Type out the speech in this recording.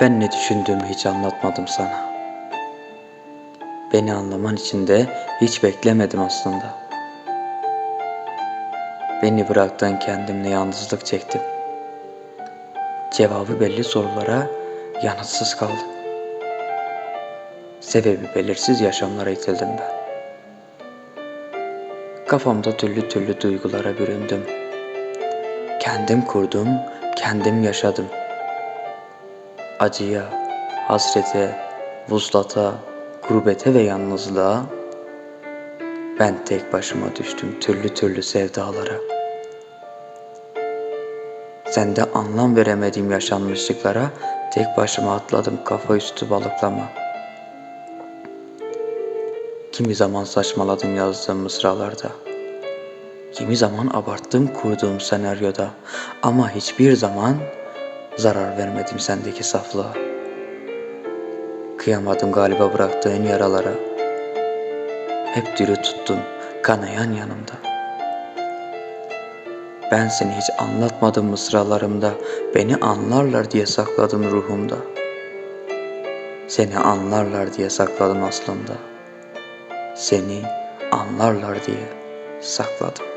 Ben ne düşündüğümü hiç anlatmadım sana. Beni anlaman için de hiç beklemedim aslında. Beni bıraktın kendimle yalnızlık çektim. Cevabı belli sorulara yanıtsız kaldım. Sebebi belirsiz yaşamlara itildim ben. Kafamda türlü türlü duygulara büründüm. Kendim kurdum, kendim yaşadım. Acıya, hasrete, vuslata, gurbete ve yalnızlığa ben tek başıma düştüm türlü türlü sevdalara. Sende anlam veremediğim yaşanmışlıklara tek başıma atladım kafa üstü balıklama. Kimi zaman saçmaladım yazdığım mısralarda. Kimi zaman abarttım kurduğum senaryoda ama hiçbir zaman zarar vermedim sendeki saflığa. Kıyamadım galiba bıraktığın yaralara. Hep diri tuttun kanayan yanımda. Ben seni hiç anlatmadım mısralarımda, beni anlarlar diye sakladım ruhumda. Seni anlarlar diye sakladım aslında. Seni anlarlar diye sakladım.